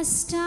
last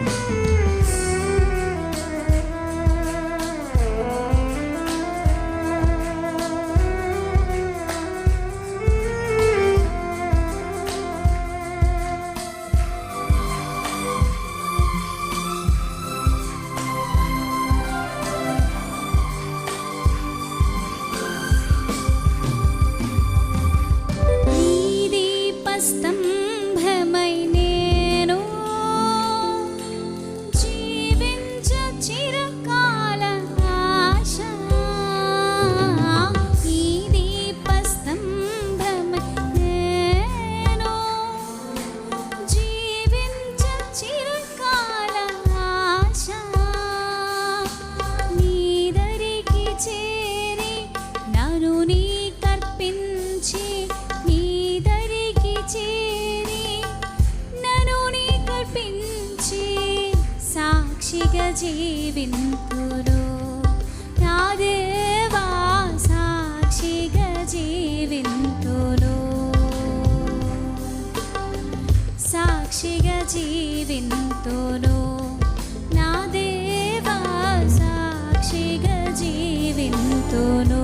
嗯。జీవింతురు నా దేవా సాక్షిగా జీవింతురు సాక్షిగా జీవింతురు నా దేవా సాక్షిగా జీవింతును